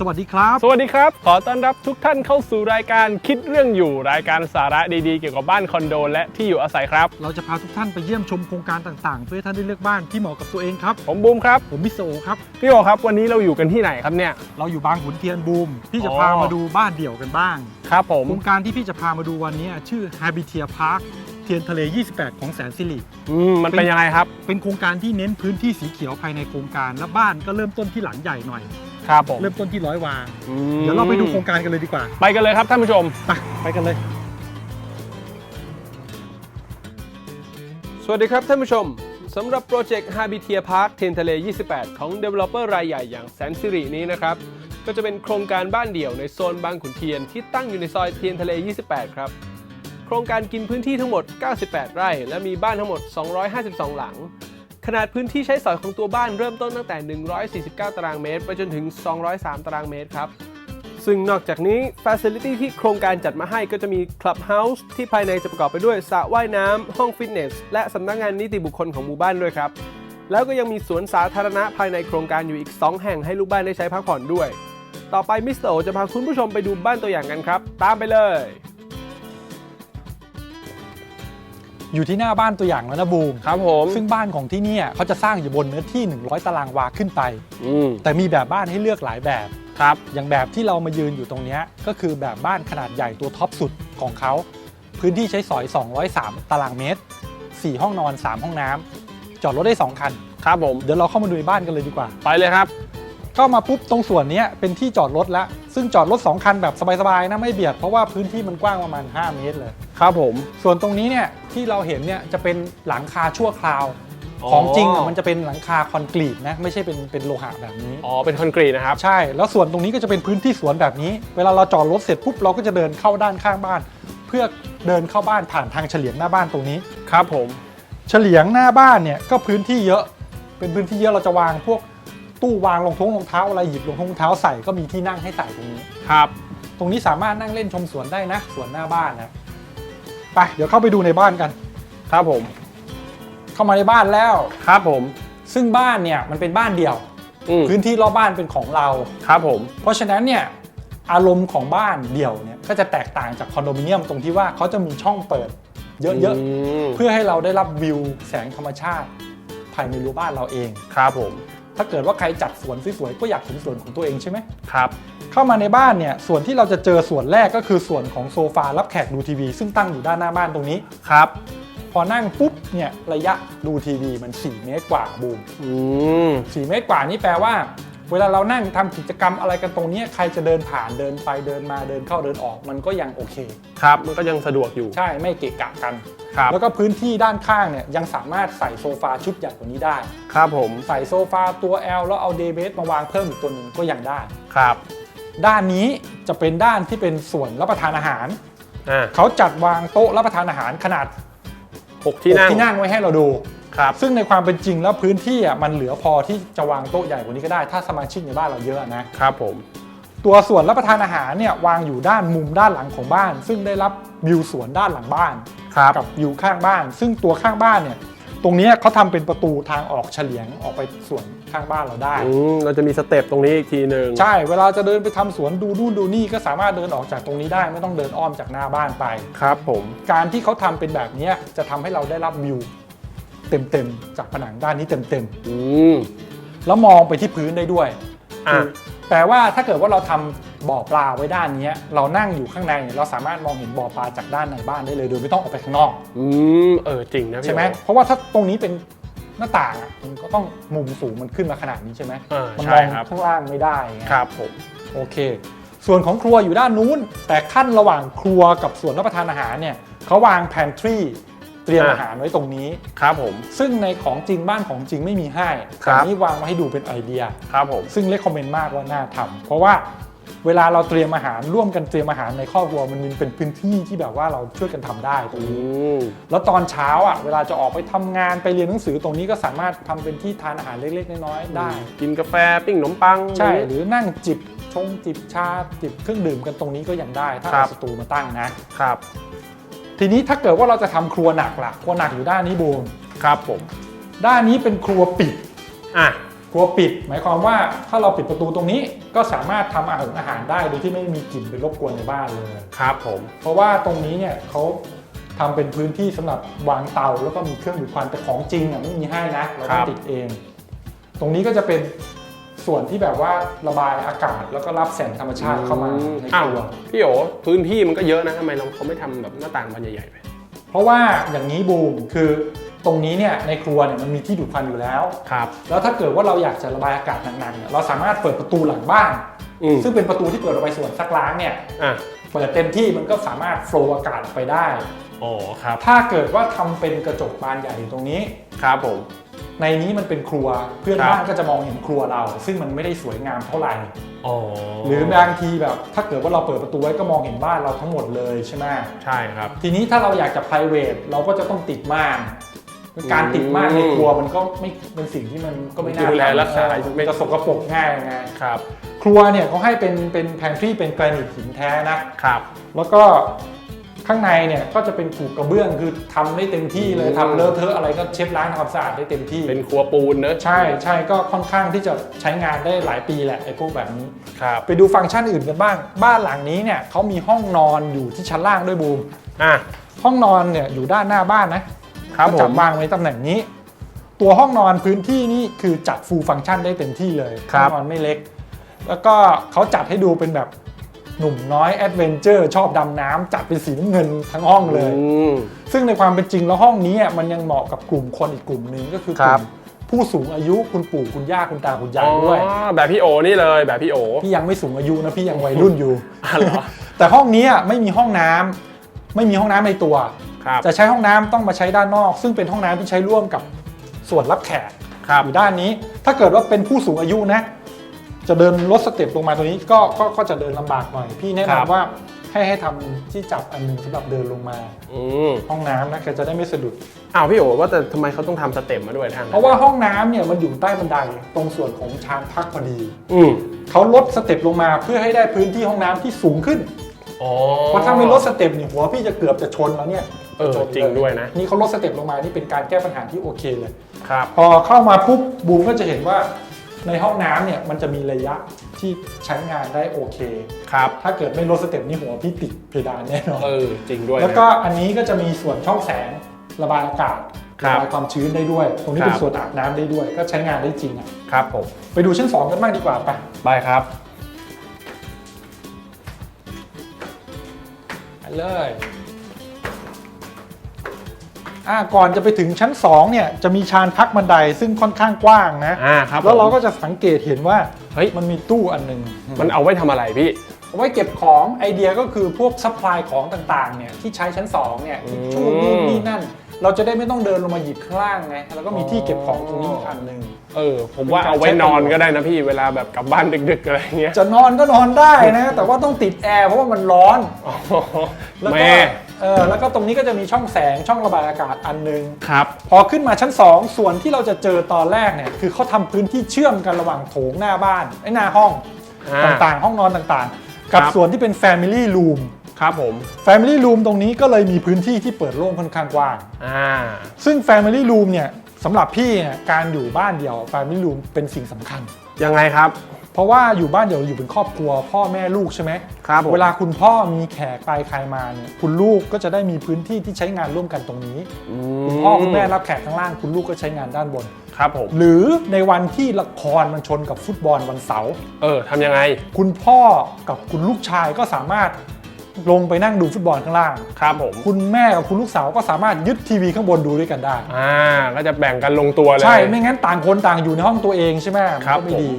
สวัสดีครับ สวัสดีครับ ขอต้อนรับทุกท่านเข้าสู่รายการคิดเรื่องอยู่รายการสาระดีๆ เกี่ยวกับบ้านคอนโดและที่อยู่อาศัยครับ เราจะพาทุกท่านไปเยี่ยมชมโครงการต่างๆ เพื่อให้ท่านได้เลือกบ้านที่เหมาะกับตัวเองครับ ผมบูมครับ ผมมิสโซครับ พี่โอครับ วันนี้เราอยู่กันที่ไหนครับเนี่ย เราอยู่บางขุนเทียนบูมพี่จะอ๋อพามาดูบ้านเดี่ยวกันบ้าง ครับผม โครงการที่พี่จะพามาดูวันนี้ชื่อ Habitia Park เทียนทะเล 28 ของแสนสิริอืมมันเป็นยังไงครับ เป็นโครงการที่เน้นพื้นที่สีเขียวภายในโครงการ และบ้านก็เริ่มต้นที่หลังใหญ่หน่อย ครับผม เริ่มต้นที่ร้อยวา อืมเดี๋ยวเราไปดูโครงการกันเลยดีกว่า ไปกันเลยครับท่านผู้ชม ไปไปกันเลย สวัสดีครับท่านผู้ชม สำหรับโปรเจกต์ Habitia Park เทนทะเล 28 ของ Developer รายใหญ่อย่างแสนสิรินี้นะครับ ก็จะเป็นโครงการบ้านเดี่ยวในโซนบางขุนเทียนที่ตั้งอยู่ในซอยเทียนทะเล 28 ครับ โครงการกินพื้นที่ทั้งหมด 98 ไร่ และมีบ้านทั้งหมด 252 หลัง ขนาดพื้นที่ใช้สอยของตัวบ้านเริ่มต้นตั้งแต่ 149 ตารางเมตร ไปจนถึง 203 ตารางเมตรครับซึ่งนอกจากนี้ Facility ที่โครงการจัดมาให้ก็จะมี Clubhouse ที่ภายในจะประกอบไปด้วยสระว่ายน้ำ ห้องฟิตเนส และสำนักงานนิติบุคคลของหมู่บ้านด้วยครับ แล้วก็ยังมีสวนสาธารณะภายในโครงการอยู่อีก 2 แห่งให้ลูกบ้านได้ใช้พักผ่อนด้วย ต่อไปมิสเตอร์โอจะพาคุณผู้ชมไปดูบ้านตัวอย่างกันครับ ตามไปเลย อยู่ที่หน้าบ้านตัวอย่างแล้วนะบูมครับผม ซึ่งบ้านของที่เนี่ยเขาจะสร้างอยู่บนเนื้อที่ 100 ตารางวาขึ้นไป อืมแต่มีแบบบ้านให้เลือกหลายแบบ ครับ อย่างแบบที่เรามายืนอยู่ตรงเนี้ยก็คือแบบบ้านขนาดใหญ่ตัวท็อปสุดของเขา พื้นที่ใช้สอย 203 ตารางเมตร 4 ห้องนอน 3 ห้องน้ำจอดรถได้ 2 คัน ครับผม เดี๋ยวเราเข้ามาดูในบ้านกันเลยดีกว่า ไปเลยครับ เข้ามาปุ๊บตรงส่วนเนี้ยเป็นที่จอดรถแล้ว ซึ่งจอดรถ 2 คันแบบสบายๆนะไม่เบียดเพราะว่าพื้นที่มันกว้างประมาณ 5 เมตรเลย ครับผม ส่วนตรงนี้เนี่ยที่เราเห็นเนี่ยจะเป็นหลังคาชั่วคราวอ๋อของจริงอะมันจะเป็นหลังคาคอนกรีตนะไม่ใช่เป็นเป็นโลหะแบบนี้ อ๋อ เป็นคอนกรีตนะครับ ใช่ แล้วส่วนตรงนี้ก็จะเป็นพื้นที่สวนแบบนี้ เวลาเราจอดรถเสร็จปุ๊บเราก็จะเดินเข้าด้านข้างบ้าน เพื่อเดินเข้าบ้านผ่านทางเฉลียงหน้าบ้านตรงนี้ ครับผม เฉลียงหน้าบ้านเนี่ยก็พื้นที่เยอะ เป็นพื้นที่เยอะเราจะวางพวก ตู้วางรองท้องรองเท้าอะไรหยิบรองท้องรองเท้าใส่ก็มีที่นั่งให้ใส่ตรงนี้ ครับ ตรงนี้สามารถนั่งเล่นชมสวนได้นะสวนหน้าบ้านนะไปเดี๋ยวเข้าไปดูในบ้านกัน ครับผม เข้ามาในบ้านแล้ว ครับผม ซึ่งบ้านเนี่ยมันเป็นบ้านเดี่ยว อืมพื้นที่รอบบ้านเป็นของเรา ครับผม เพราะฉะนั้นเนี่ยอารมณ์ของบ้านเดี่ยวเนี่ยก็จะแตกต่างจากคอนโดมิเนียมตรงที่ว่าเขาจะมีช่องเปิด เยอะมๆ เพื่อให้เราได้รับวิวแสงธรรมชาติภายในรั้วบ้านเราเอง ครับผม ถ้าเกิดว่าใครจัดสวนสวยๆก็อยากเห็นสวนของตัวเองใช่ไหมครับเข้ามาในบ้านเนี่ยส่วนที่เราจะเจอส่วนแรกก็คือส่วนของโซฟารับแขกดูทีวี ซึ่งตั้งอยู่ด้านหน้าบ้านตรงนี้ครับ พอนั่งปุ๊บเนี่ยระยะดูทีวีมัน 4 เมตรกว่าบูมอืม4เมตรกว่านี่แปลว่า เวลาเรานั่งทำกิจกรรมอะไรกันตรงเนี้ยใครจะเดินผ่านเดินไปเดินมาเดินเข้าเดินออก มันก็ยังโอเค ครับ มันก็ยังสะดวกอยู่ ใช่ไม่เกะกะกัน ครับแล้วก็พื้นที่ด้านข้างเนี่ยยังสามารถใส่โซฟาชุดใหญ่กว่านี้ได้ ครับผม ใส่โซฟาตัว L แล้วเอาเดย์เบสมาวางเพิ่มอีกตัวหนึ่งก็ยังได้ ครับ ด้านนี้จะเป็นด้านที่เป็นส่วนรับประทานอาหาร อ่าเขาจัดวางโต๊ะรับประทานอาหารขนาดหกที่นั่ง หกที่นั่งไว้ให้เราดู ครับ ซึ่งในความเป็นจริงแล้วพื้นที่อะมันเหลือพอที่จะวางโต๊ะใหญ่กว่านี้ก็ได้ ถ้าสมาชิกในบ้านเราเยอะนะ ครับผม ตัวส่วนรับประทานอาหารเนี่ยวางอยู่ด้านมุมด้านหลังของบ้าน ซึ่งได้รับวิวสวนด้านหลังบ้าน ครับ กับวิวข้างบ้าน ซึ่งตัวข้างบ้านเนี่ยตรงเนี้ยเขาทำเป็นประตูทางออกเฉลียงออกไปส่วนข้างบ้านเราได้อืมเราจะมีสเต็ปตรงนี้อีกทีหนึ่งใช่ เวลาจะเดินไปทำสวนดูนู่นดูนี่ก็สามารถเดินออกจากตรงนี้ได้ไม่ต้องเดินอ้อมจากหน้าบ้านไปครับ ผมการที่เขาทำเป็นแบบเนี้ยจะทำให้เราได้รับวิวเต็มๆจากผนังด้านนี้เต็มๆอืมแล้วมองไปที่พื้นได้ด้วยอะคือแปลว่าถ้าเกิดว่าเราทำ บ่อปลาไว้ด้านเนี้ยเรานั่งอยู่ข้างในเนี่ยเราสามารถมองเห็นบ่อปลาจากด้านในบ้านได้เลยโดยไม่ต้องออกไปข้างนอกอืมเออจริงนะพี่ใช่ไหมโอเพราะว่าถ้าตรงนี้เป็นหน้าต่างอะมันก็ต้องมุมสูงมันขึ้นมาขนาดนี้ใช่ไหมอ่ามัใช่มองครับข้างล่างไม่ได้ไงครับผมโอเค ส่วนของครัวอยู่ด้านนู้น แต่ขั้นระหว่างครัวกับส่วนรับประทานอาหารเนี่ยเขาวางแพนทรีเตรียมอะอาหารไว้ตรงนี้ครับผม ซึ่งในของจริงบ้านของจริงไม่มีให้ครัแต่บนี่วางมาให้ดูเป็นไอเดียครับผมซึ่งเล c คอมเมนต์มากว่าน่าทำเพราะว่า เวลาเราเตรียมอาหารร่วมกันเตรียมอาหารในครอบครัวมันเป็นพื้นที่ที่แบบว่าเราช่วยกันทำได้ตรงอืนี้มแล้วตอนเช้าอะเวลาจะออกไปทำงานไปเรียนหนังสือตรงนี้ก็สามารถทำเป็นที่ทานอาหารเล็กๆ น้อยๆได้ กินกาแฟปิ้งขนมปัง ใช่หรือนั่งจิบชงจิบชาจิบเครื่องดื่มกันตรงนี้ก็ยังได้ ถ้าครัเอาบ สตูมาตั้งนะ ครับทีนี้ถ้าเกิดว่าเราจะทำครัวหนักล่ะครัวหนักอยู่ด้านนี้บูมครับผม ด้านนี้เป็นครัวปิด อะ ครัวปิด หมายความว่าถ้าเราปิดประตูตรงนี้ก็สามารถทำอาหารอาหารได้โดยที่ไม่มีกลิ่นไปรบกวนในบ้านเลยครับผมเพราะว่าตรงนี้เนี่ยเขาทำเป็นพื้นที่สำหรับวางเตาแล้วก็มีเครื่องดูดควันแต่ของจริงอะไม่มีให้นะเราต้องติดเอง ตรงนี้ก็จะเป็นส่วนที่แบบว่าระบายอากาศแล้วก็รับแสงธรรมชาติเข้ามาในอ้าวครัวพี่โอพื้นที่มันก็เยอะนะทำไมเราเขาไม่ทำแบบหน้าต่างบานใหญ่ๆไปเพราะว่าอย่างนี้บูมคือ ตรงนี้เนี่ยในครัวเนี่ยมันมีที่ดูดควันอยู่แล้ว ครับ แล้วถ้าเกิดว่าเราอยากจะระบายอากาศหนักๆเนี่ยเราสามารถเปิดประตูหลังบ้าน อืมซึ่งเป็นประตูที่เปิดออกไปส่วนซักล้างเนี่ยอะเปิดเต็มที่มันก็สามารถโฟลว์อากาศออกไปได้ อ๋อครับ ถ้าเกิดว่าทำเป็นกระจกบานใหญ่อยู่ตรงนี้ ครับผม ในนี้มันเป็นครัวเพื่อนครับ บ้านก็จะมองเห็นครัวเรา ซึ่งมันไม่ได้สวยงามเท่าไหร่ อ๋อหรือบางทีแบบ ถ้าเกิดว่าเราเปิดประตูไว้ก็มองเห็นบ้านเราทั้งหมดเลยใช่ไหมใช่ครับ ทีนี้ถ้าเราอยากจะ p r i v a t เราก็จะต้องติดม่าน การติดม่านในครัวมันก็ไม่เป็นสิ่งที่มันก็ไม่น่าดูแลรักษาเออมันจะสกปรกง่ายไงครับ ครัวเนี่ยเขาให้เป็นเป็นแพนทรีเป็นแกรนิตหินแท้นะครับ แล้วก็ข้างในเนี่ยก็จะเป็นกูกกระเบื้องคือทำได้เต็มที่เลยอืมทำเลอะเทอะอะไรก็เช็ดล้างทำความสะอาดได้เต็มที่ เป็นครัวปูนเนอะใช่ใช่ก็ค่อนข้างที่จะใช้งานได้หลายปีแหละไอ้พวกแบบนี้ครับไปดูฟังก์ชันอื่นกันบ้าง บ้านหลังนี้เนี่ยเขามีห้องนอนอยู่ที่ชั้นล่างด้วยบูมอะห้องนอนเนี่ยอยู่ด้านหน้าบ้านนะ ครับก็ผจับมวางไว้ตำแหน่งนี้ ตัวห้องนอนพื้นที่นี่คือจัดฟูลฟังก์ชันได้เต็มที่เลยครัห้อบงนอนไม่เล็ก แล้วก็เขาจัดให้ดูเป็นแบบหนุ่มน้อยแอดเวนเจอร์ชอบดำน้ำจัดเป็นสีน้ำเงินทั้งห้องเลย อืม ซึ่งในความเป็นจริงแล้วห้องนี้อะมันยังเหมาะกับกลุ่มคนอีกกลุ่มหนึ่งก็คือกครัลุ่บ มผู้สูงอายุคุณปู่คุณย่าคุณตาคุณยายด้วย อ๋อแบบพี่โอนี่เลยแบบพี่โอพี่ยังไม่สูงอายุนะพี่ยังวัยรุ่นอยู่ อ๋อเหรอ แต่ห้องนี้อะไม่มีห้องน้ำไม่มีห้องน้ำในตัว ครับจะใช้ห้องน้ำต้องมาใช้ด้านนอก ซึ่งเป็นห้องน้ำที่ใช้ร่วมกับส่วนรับแขกครับอยู่ด้านนี้ ถ้าเกิดว่าเป็นผู้สูงอายุนะ จะเดินลดสเต็ปลงมาตรงนี้ก็ก็ก็จะเดินลำบากหน่อย พี่แนะครับ นำว่าให้ให้ทำที่จับอันหนึงสำหรับเดินลงมา อืมห้องน้ำนะแกจะได้ไม่สะดุด อ้าวพี่โอว่าแต่ทำไมเขาต้องทำสเต็ปมาด้วยทางเพราะว่าห้องน้ำเนี่ยมันอยู่ใต้บันไดตรงส่วนของชานพักพอดี อืมเขาลดสเต็ปลงมาเพื่อให้ได้พื้นที่ห้องน้ำที่สูงขึ้น อ๋อเพราะถ้าไม่ลดสเต็ปนี่หัวพี่จะเกือบจะชนแล้วเนี่ย เออชนลจริงด้วยนะ นี่เขาลดสเต็ปลงมา นี่เป็นการแก้ปัญหาที่โอเคเลยครับพอเข้ามาปุ๊บบูมก็จะเห็นว่าในห้องน้ำเนี่ยมันจะมีระยะที่ใช้งานได้โอเคครับถ้าเกิดไม่ลดสเต็ปนี่หัวพี่ติดเพดานแน่นอนเออจริงด้วยนะแล้วก็อันนี้ก็จะมีส่วนช่องแสงระบายอากาศครัระบบายความชื้นได้ด้วย ตรงนี้ครับเป็นส่วนอาบน้ำได้ด้วย ก็ใช้งานได้จริงอะครับผมไปดูชั้นสองกันบ้างดีกว่าไปไปครับไปเลยอ่า ก่อนจะไปถึงชั้นสองเนี่ยจะมีชานพักบันไดซึ่งค่อนข้างกว้างนะอ่าครับแล้วเราผมก็จะสังเกตเห็นว่าเฮ้ยมันมีตู้อันหนึ่งมันเอาไว้ทำอะไรพี่เอาไว้เก็บของไอเดียก็คือพวกซัพพลายของต่างๆเนี่ยที่ใช้ชั้น2เนี่ยอืมทิชชู่นี่นี่นั่น เราจะได้ไม่ต้องเดินลงมาหยิบข้างล่างไงแล้วก็มีที่เก็บของตรงนี้อีกอันหนึ่งเออผมว่าเอาไว้นอนก็ได้นะพี่เวลาแบบกลับบ้านดึกๆอะไรเงี้ยจะนอนก็นอนได้นะ แต่ว่าต้องติดแอร์เพราะว่ามันร้อนอ๋อแล้วก็แม่ เออแล้วก็ตรงนี้ก็จะมีช่องแสงช่องระบายอากาศอันหนึง ครับ พอขึ้นมาชั้น 2 ส่วนที่เราจะเจอตอนแรกเนี่ยคือเขาทำพื้นที่เชื่อมกันระหว่างโถงหน้าบ้านไอ้หน้าห้องอ่าต่างๆ ห้องนอนต่างๆ กับครับ ส่วนที่เป็น Family Room ครับผม Family Room ตรงนี้ก็เลยมีพื้นที่ที่เปิดโล่งค่อนข้างกว้าง อ่า ซึ่ง Family Room เนี่ยสำหรับพี่เนี่ยการอยู่บ้านเดี่ยว Family Room เป็นสิ่งสำคัญ ยังไงครับเพ ราะว่าอยู่บ้านเดี่ยวอยู่เป็นครอบครัว พ่อแม่ลูกใช่ไหมครับผมเวลาคุณพ่อมีแขกไปใครมาเนี่ยคุณลูกก็จะได้มีพื้นที่ที่ใช้งานร่วมกันตรงนี้อืคุณพ่อคุณแม่รับแขกข้างล่าง คุณลูกก็ใช้งานด้านบน ครับผม หรือในวันที่ละครมันชนกับฟุตบอลวันเสาร์เออทำยังไง คุณพ่อกับคุณลูกชายก็สามารถลงไปนั่งดูฟุตบอลข้างล่าง ครับผม คุณแม่กับคุณลูกสาวก็สามารถยึดทีวีข้างบนดูด้วยกันได้ อ่าก็จะแบ่งกันลงตัวเลย ใช่ ไม่งั้นต่างคนต่างอยู่ในห้องตัวเองใช่ไหมมันครับก็ไม่ผมดี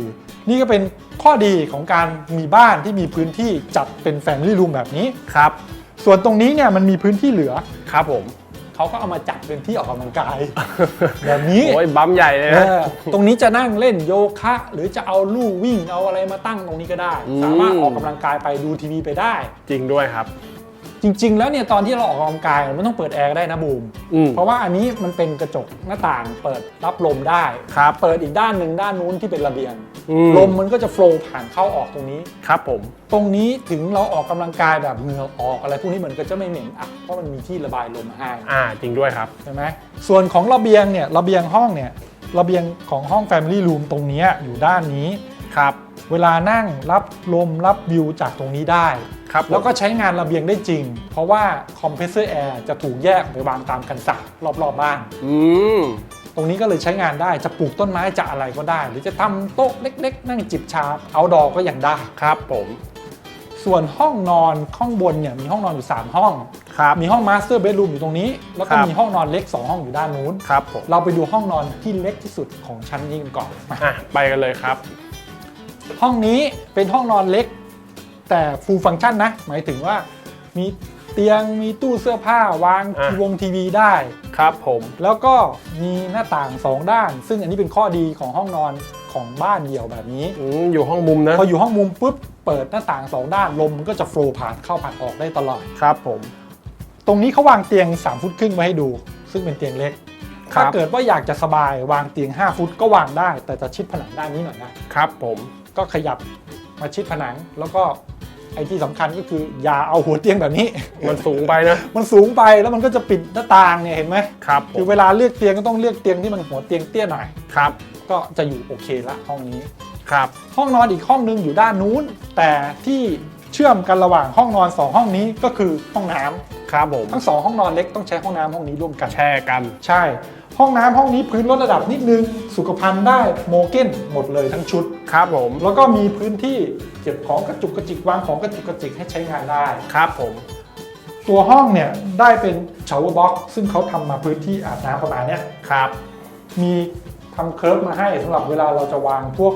นี่ก็เป็นข้อดีของการมีบ้านที่มีพื้นที่จัดเป็นแฟมิลี่รูมแบบนี้ ครับ ส่วนตรงนี้เนี่ยมันมีพื้นที่เหลือ ครับผม เขาก็เอามาจัดเป็นที่ออกกำลังกาย แบบนี้ โอ้ยบัมใหญ่เลยเอนะอตรงนี้จะนั่งเล่นโยคะ หรือจะเอาลู่วิ่งเอาอะไรมาตั้งตรงนี้ก็ได้ อืม สามารถออกกำลังกายไปดูทีวีไปได้ จริงด้วยครับ จริง ๆ แล้วเนี่ยตอนที่เราออกกำลังกายมันต้องเปิดแอร์ก็ได้นะบูม อืมเพราะว่าอันนี้มันเป็นกระจกหน้าต่างเปิดรับลมได้ครับเปิดอีกด้านหนึ่งด้านนู้นที่เป็นระเบียง อืมลมมันก็จะโฟลว์ผ่านเข้าออกตรงนี้ ครับผม ตรงนี้ถึงเราออกกำลังกายแบบเหงื่อออกอะไรพวกนี้มันก็จะไม่เหม็นอับเพราะมันมีที่ระบายลมให้ อ่าจริงด้วยครับ ใช่ไหมส่วนของระเบียงเนี่ยระเบียงห้องเนี่ยระเบียงของห้อง Family Room ตรงเนี้ยอยู่ด้านนี้ ครับ เวลานั่งรับลมรับวิวจากตรงนี้ได้ ครับผมแล้วก็ใช้งานระเบียงได้จริง เพราะว่าคอมเพรสเซอร์แอร์จะถูกแยกออกไปวางตามกันศาสตร์รอบๆบ้าน อืมตรงนี้ก็เลยใช้งานได้จะปลูกต้นไม้จะอะไรก็ได้ หรือจะทำโต๊ะเล็ก ๆ นั่งจิบชาเอาดอก็ยังได้ครับผม ส่วนห้องนอนข้างบนเนี่ยมีห้องนอนอยู่ 3 ห้องครับมีห้องมาสเตอร์เบดรูมอยู่ตรงนี้ แล้วก็ครับมีห้องนอนเล็ก 2 ห้องอยู่ด้านนู้นครับผมเราไปดูห้องนอนที่เล็กที่สุดของชั้นนี้กันก่อนมาอะไปกันเลยครับ ห้องนี้เป็นห้องนอนเล็ก แต่ฟูลฟัง c t ชันนะ หมายถึงว่ามีเตียงมีตู้เสื้อผ้าวางอะทีวงทีวีได้ ครับผม แล้วก็มีหน้าต่าง 2 ด้าน ซึ่งอันนี้เป็นข้อดีของห้องนอนของบ้านเดี่ยวแบบนี้ อืมอยู่ห้องมุมนะ พออยู่ห้องมุมปุ๊บเปิดหน้าต่าง 2 ด้านลมมันก็จะโฟลว์ผ่านเข้าผ่านออกได้ตลอด ครับผม ตรงนี้เขาวางเตียง 3 ฟุตครึ่งไว้ให้ดู ซึ่งเป็นเตียงเล็ก ครัถ้าบ เกิดว่าอยากจะสบายวางเตียง 5 ฟุตก็วางได้ แต่จะชิดผนังด้านนี้หน่อยได้ครับผม ก็ขยับมาชิดผนังแล้วก็ ไอ้ที่สำคัญก็คืออย่าเอาหัวเตียงแบบนี้ มันสูงไปนะ มันสูงไปแล้วมันก็จะปิดหน้าต่างเนี่ยเห็นไหมครับผคือมเวลาเลือกเตียงก็ต้องเลือกเตียงที่มันหัวเตียงเตี้ยหน่อยครับ ก็จะอยู่โอเคละห้องนี้ครับ ห้องนอนอีกห้องนึงอยู่ด้านนู้น แต่ที่เชื่อมกันระหว่างห้องนอนสองห้องนี้ก็คือห้องน้ำครับผมทั้งสองห้องนอนเล็กต้องใช้ห้องน้ำห้องนี้ร่วมกันแช่กัน ใช่ ห้องน้ำห้องนี้พื้นลดระดับนิดนึง สุขภัณฑ์ได้โมเก้นหมดเลยทั้งชุดครับผม แล้วก็มีพื้นที่เก็บของกระจุกกระจิกวางของกระจุกกระจิกให้ใช้งานได้ครับผม ตัวห้องเนี่ยได้เป็นชาวเวอร์บ็อกซึ่งเขาทำมาพื้นที่อาบน้ำประมาณเนี้ยครับ มีทำเคิร์ฟมาให้สำหรับเวลาเราจะวางพวก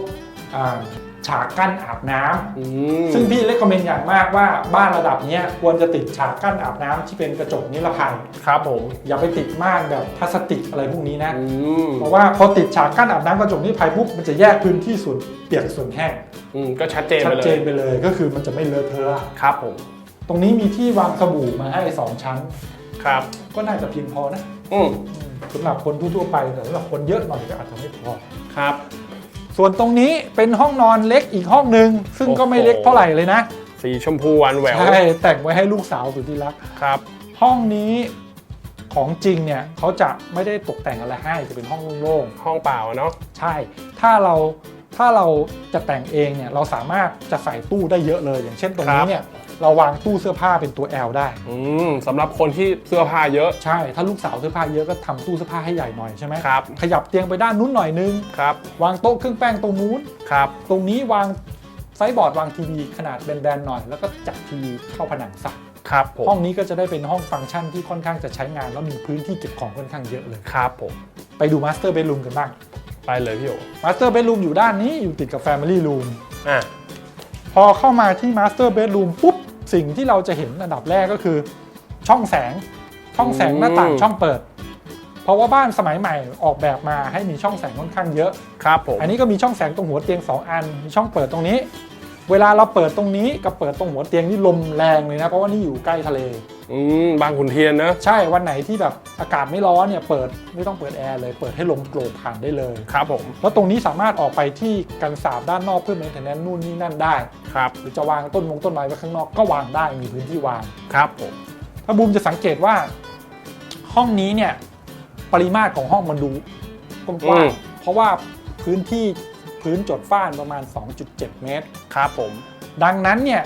อ่า ฉากกั้นอาบน้ำอืมซึ่งพี่เล c ก m เมนอย่างมากว่าบ้านระดับเนี้ยควรจะติดฉากกั้นอาบน้ำที่เป็นกระจกนิรภัยครับผมอย่าไปติดม่านแบบพลาสติกอะไรพวกนี้นะอืมเพราะว่าพอติดฉากกั้นอาบน้ำกระจกนิรภัยปุ๊บมันจะแยกพื้นที่ส่วนเปียกส่วนแห้งอืมก็ชัดเจนชัไปดเลเจยนไปเลยก็คือมันจะไม่เลอะเทอะครับผมตรงนี้มีที่วางสบู่มาให้2ชั้นครับ ก็น่าจะเพียงพอนะอืมสำหรับคนทั่วๆไปแต่สำหรับคนเยอะหน่อยก็อาจจะไม่พอครับ ส่วนตรงนี้เป็นห้องนอนเล็กอีกห้องหนึ่งซึ่งก็ไม่เล็กเท่าไหร่เลยนะ สีชมพูหวานแหววใช่แต่งไว้ให้ลูกสาวสุดที่รัก ครับ ห้องนี้ของจริงเนี่ยเขาจะไม่ได้ตกแต่งอะไรให้จะเป็นห้องโล่งห้องเปล่าเนาะๆใช่ ถ้าเราถ้าเราจะแต่งเองเนี่ยเราสามารถจะใส่ตู้ได้เยอะเลย อย่างเช่นตรงนี้เนี่ย เราวางตู้เสื้อผ้าเป็นตัว L ได้ อืมสำหรับคนที่เสื้อผ้าเยอะ ใช่ ถ้าลูกสาวเสื้อผ้าเยอะก็ทำตู้เสื้อผ้าให้ใหญ่หน่อยใช่ไหมครับ ขยับเตียงไปด้านนู้นหน่อยนึง ครับ วางโต๊ะเครื่องแป้งตรงนู้น ครับ ตรงนี้วางไซส์บอร์ดวางทีวีขนาดแบนๆหน่อย แล้วก็จัดทีวีเข้าผนังสักครับผม ห้องนี้ก็จะได้เป็นห้องฟังก์ชันที่ค่อนข้างจะใช้งาน แล้วมีพื้นที่เก็บของค่อนข้างเยอะเลย ครับผม ไปดูมาสเตอร์เบดรูมกันบ้างไปเลยพี่โอมาสเตอร์เบดรูมอยู่ด้านนี้อยู่ติดกับ Family Room อะ พอเข้ามาที่มาสเตอร์เบดรูมปุ๊บ สิ่งที่เราจะเห็นอันดับแรกก็คือ ช่องแสง ช่องแสงหน้าต่างช่องเปิด เพราะว่าบ้านสมัยใหม่ออกแบบมาให้มีช่องแสงค่อนข้างเยอะ ครับผม อันนี้ก็มีช่องแสงตรงหัวเตียง 2 อัน มีช่องเปิดตรงนี้ เวลาเราเปิดตรงนี้กับเปิดตรงหัวเตียงนี่ลมแรงเลยนะ เพราะว่านี่อยู่ใกล้ทะเล อืมบางขุนเทียนนะ ใช่วันไหนที่แบบอากาศไม่ร้อนเนี่ยเปิดไม่ต้องเปิดแอร์เลย เปิดให้ลมโกรกผ่านได้เลย ครับผม แล้วตรงนี้สามารถออกไปที่กันสาบด้านนอกเพื่อเมนเทนแนนนู่นนี่นั่นได้ ครับ หรือจะวางต้นมงต้นไม้ไว้ข้างนอกก็วางได้มีพื้นที่วาง ครับผม ถ้าบูมจะสังเกตว่า ห้องนี้เนี่ยปริมาตรของห้องมันดูกว้างๆเพราะว่าพื้นที่พื้นจดฟ้านประมาณ 2.7 เมตร ครับผม ดังนั้นเนี่ย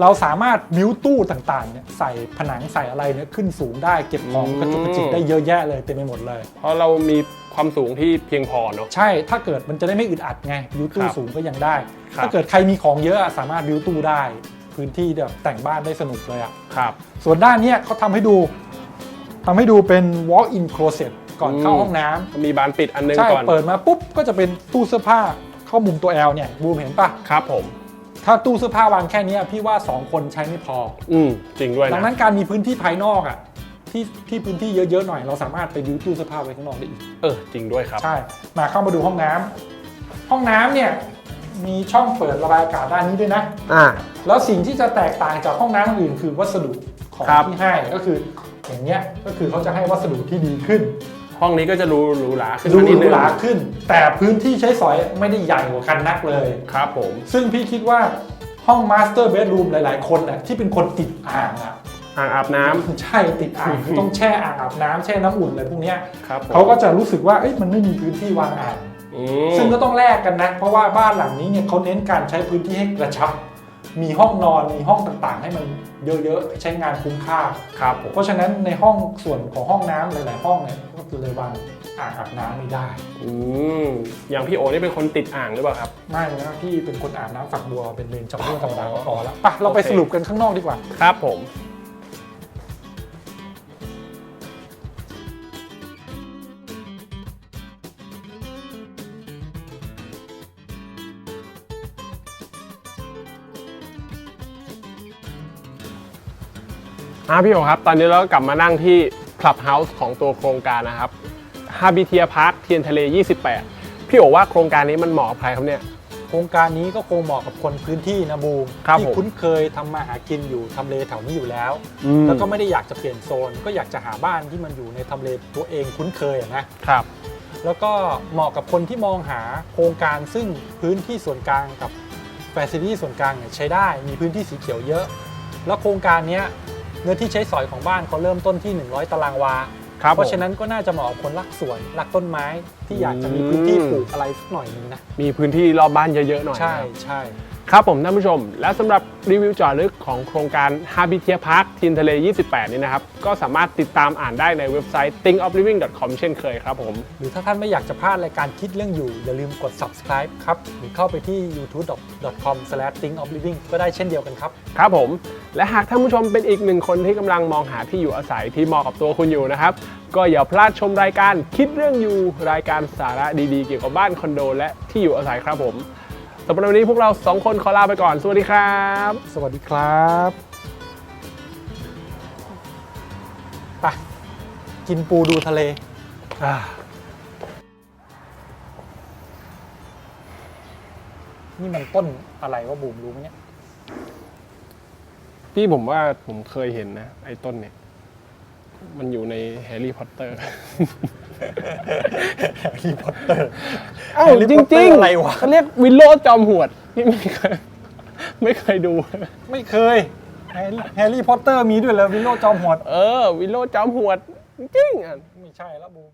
เราสามารถบิ้วตู้ต่างๆเนี่ยใส่ผนังใส่อะไรเนี่ยขึ้นสูงได้เก็บของกระจุกกระจิกได้เยอะแยะเลยเต็มไปหมดเลย เพราะเรามีความสูงที่เพียงพอเนาะ ใช่ ถ้าเกิดมันจะได้ไม่อึดอัดไงบิ้วตู้ครับสูงก็ยังได้ ครับ ถ้าเกิดใครมีของเยอะอะสามารถบิ้วตู้ได้ พื้นที่แบบแต่งบ้านได้สนุกเลยอะครับ ส่วนด้านเนี้ยเขาทำให้ดูทำให้ดูเป็น walk-in closet ก่อนเข้าอืม ห้องน้ำมีบานปิดอันนึงใช่ก่อนเปิดมาปุ๊บก็จะเป็นตู้เสื้อผ้าเข้ามุมตัว L เนี่ยบูมเห็นปะ ครับผม ถ้าตู้เสื้อผ้าวางแค่เนี้ยพี่ว่า 2 คนใช้ไม่พอ อืมจริงด้วยดังนะนั้นการมีพื้นที่ภายนอกอะที่ที่พื้นที่เยอะๆหน่อย เราสามารถไปดิวตู้เสื้อผ้าไว้ข้างนอกได้อีก เออจริงด้วยครับ ใช่ มาเข้ามาดูห้องน้ำห้องน้ำเนี่ยมีช่องเปิดระบายอากาศด้านนี้ด้วยนะ อ่า แล้วสิ่งที่จะแตกต่างจากห้องน้ำอื่นคือวัสดุของครับ ที่ให้ก็คืออย่างเงี้ยก็คือเขาจะให้วัสดุที่ดีขึ้น ห้องนี้ก็จะรูหรูหราขึ้นดูมาหนิดรูนึงหราขึ้น แต่พื้นที่ใช้สอยไม่ได้ใหญ่กว่ากันนักเลย ครับผม ซึ่งพี่คิดว่าห้องมาสเตอร์เบดรูมหลาย ๆ คนน่ะที่เป็นคนติดอ่างอะอ่างอาบน้ำใช่ติดอ่างคือต้องแช่อ่างอาบน้ำแช่น้ำอุ่นอะไรพวกเนี้ยครับผมเขาก็จะรู้สึกว่าเอ้ยมันไม่มีพื้นที่วางอ่าง อืมซึ่งก็ต้องแลกกันนะ เพราะว่าบ้านหลังนี้เนี่ยเขาเน้นการใช้พื้นที่ให้กระชับ มีห้องนอนมีห้องต่างๆ ให้มันเยอะๆใช้งานคุ้มค่าครับผมเพราะฉะนั้นในห้องส่วนของห้องน้ำหลายๆ ห้องเนี่ยก็คือเลยวางอ่างอาบน้ำไม่ได้อืมอย่างพี่โอนี่เป็นคนติดอ่างหรือเปล่าครับไม่นะพี่เป็นคนอาบน้ำฝักบัวเป็นเมนช็อปเปอร์ธรรมดาก็พอแล้วไปเราไปโอเคสรุปกันข้างนอกดีกว่าครับผม อะพี่โอครับ ตอนนี้เราก็กลับมานั่งที่ Clubhouse ของตัวโครงการนะครับ Habitia Park เทียนทะเล 28 พี่โอว่าโครงการนี้มันเหมาะกับใครครับเนี่ย โครงการนี้ก็คงเหมาะกับคนพื้นที่นะบูมครับที่ผมคุ้นเคยทำมาหากินอยู่ทำเลแถวนี้อยู่แล้ว อืม แล้วก็ไม่ได้อยากจะเปลี่ยนโซน ก็อยากจะหาบ้านที่มันอยู่ในทำเลตัวเองคุ้นเคยอะนะครับ แล้วก็เหมาะกับคนที่มองหาโครงการซึ่งพื้นที่ส่วนกลางกับแฟซิลิตี้ส่วนกลางเนี่ยใช้ได้มีพื้นที่สีเขียวเยอะ แล้วโครงการเนี้ยเนื้อที่ใช้สอยของบ้านเขาเริ่มต้นที่ 100 ตารางวา ครับเพราะฉะผมนั้นก็น่าจะเหมาะกับคนรักสวนรักต้นไม้ที่อยากจะมีพื้นที่อืมปลูกอะไรสักหน่อยหนึงนะ มีพื้นที่รอบบ้านเยอะๆหน่อยใช่นะครับ ใช่ ครับผมท่านผู้ชม และสำหรับรีวิวเจอลึกของโครงการ Habitia Park ทินทะเล 28 นี้นะครับ ก็สามารถติดตามอ่านได้ในเว็บไซต์ thinkofliving.com เช่นเคยครับผม หรือถ้าท่านไม่อยากจะพลาดรายการคิดเรื่องอยู่ อย่าลืมกด subscribe ครับ หรือเข้าไปที่ youtube.com/thinkofliving ก็ได้เช่นเดียวกันครับ ครับผม และหากท่านผู้ชมเป็นอีกหนึ่งคนที่กำลังมองหาที่อยู่อาศัยที่เหมาะกับตัวคุณอยู่นะครับก็อย่าพลาดชมรายการคิดเรื่องอยู่รายการสาระดีๆ เกี่ยวกับบ้านคอนโด และที่อยู่อาศัยครับผม สำหรับวันนี้พวกเราสองคนขอลาไปก่อน สวัสดีครับ สวัสดีครับไปกินปูดูทะเลอ่านี่มันต้นอะไรวะบูมรู้ไหมเนี่ย พี่ผมว่าผมเคยเห็นนะ ไอ้ต้นเนี่ย มันอยู่ในแฮร์รี่พอตเตอร์ แฮร์รี่พอตเตอร์เอ้า Harry จ Potter ริงอะไรวะเขาเรียกวิลโลจอมหวดพี่ไม่เคยไม่เคยดู ไม่เคยแฮร์รี่พอตเตอร์มีด้วยเหรอวิโรจน์จอมหวด เออ วิลโลจอมหวด จริงๆอะไม่ใช่แล้วบูม